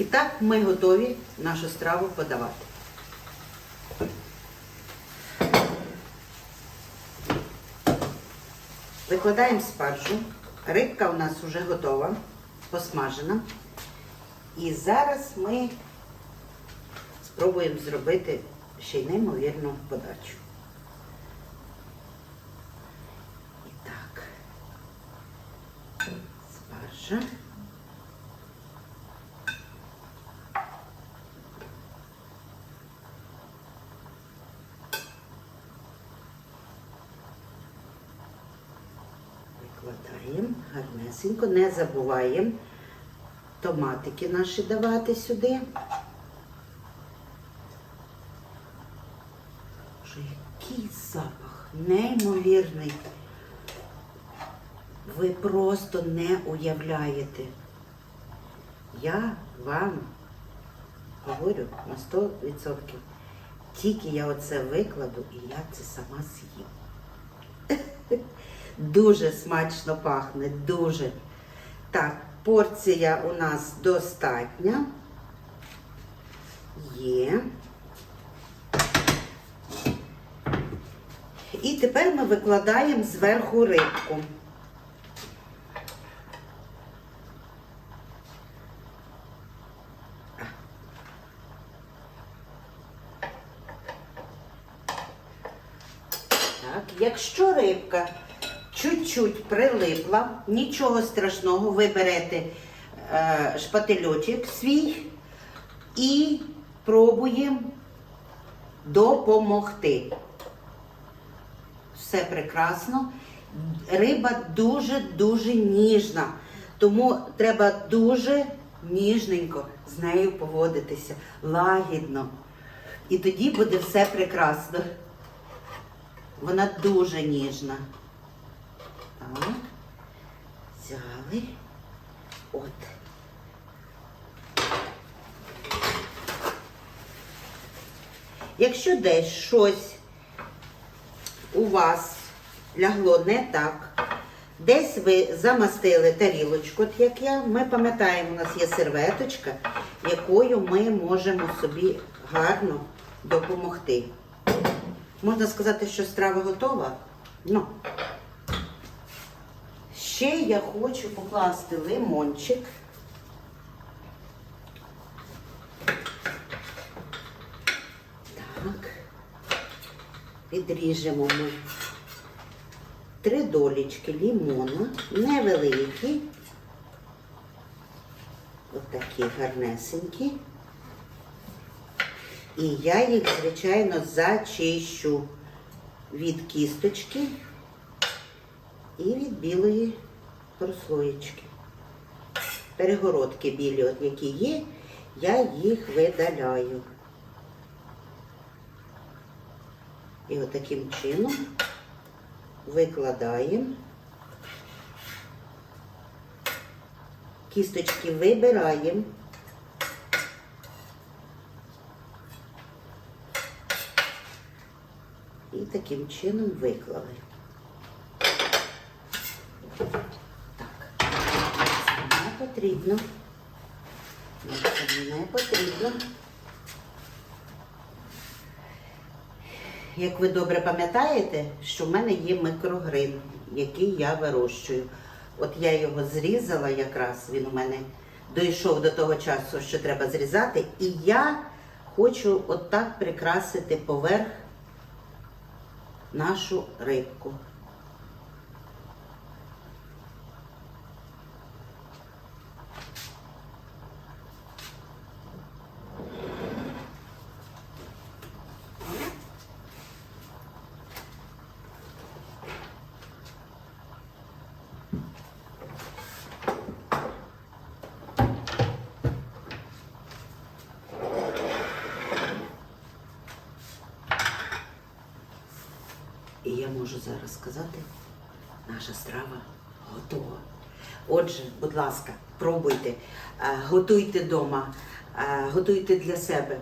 І так ми готові нашу страву подавати. Викладаємо спаржу. Рибка у нас вже готова, посмажена. І зараз ми спробуємо зробити ще й неймовірну подачу. І так, спаржа. Викладаємо гарнесенько, не забуваємо томатики наші давати сюди. Який запах, неймовірний. Ви просто не уявляєте. Я вам говорю на 100%. Тільки я оце викладу і я це сама з'їм. Дуже смачно пахне, дуже. Так, порція у нас достатня. Є. І тепер ми викладаємо зверху рибку. Так, якщо рибка чуть-чуть прилипла, нічого страшного, ви берете е, шпательочок свій і пробуємо допомогти. Все прекрасно. Риба дуже-дуже ніжна, тому треба дуже ніжненько з нею поводитися, лагідно. І тоді буде все прекрасно. Вона дуже ніжна. Взяли. От. Якщо десь щось у вас лягло не так, десь ви замастили тарілочку, от як я, ми пам'ятаємо, у нас є серветочка, якою ми можемо собі гарно допомогти. Можна сказати, що страва готова. Ну. Ще я хочу покласти лимончик. Так. Підріжемо ми три долічки лімона, невеликі. Ось такі гарнесенькі. І я їх, звичайно, зачищу від кісточки і від білої прослоєчки. Перегородки білі, от які є, я їх видаляю. І отаким чином викладаємо. Кісточки вибираємо. І таким чином виклали. Так, це не потрібно. Не потрібно. Як ви добре пам'ятаєте, що в мене є микрогрин, який я вирощую. От я його зрізала якраз, він у мене дійшов до того часу, що треба зрізати, і я хочу отак прикрасити поверх нашу рибку. І я можу зараз сказати, наша страва готова. Отже, будь ласка, пробуйте, е, готуйте вдома, готуйте для себе,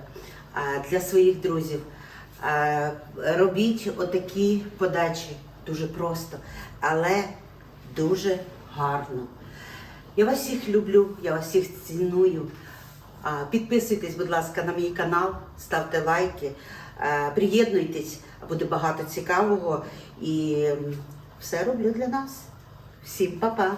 е, для своїх друзів. Е, Робіть отакі подачі дуже просто, але дуже гарно. Я вас всіх люблю, я вас всіх ціную. Підписуйтесь, будь ласка, на мій канал, ставте лайки, е, приєднуйтесь, буде багато цікавого і все роблю для нас. Всім па-па!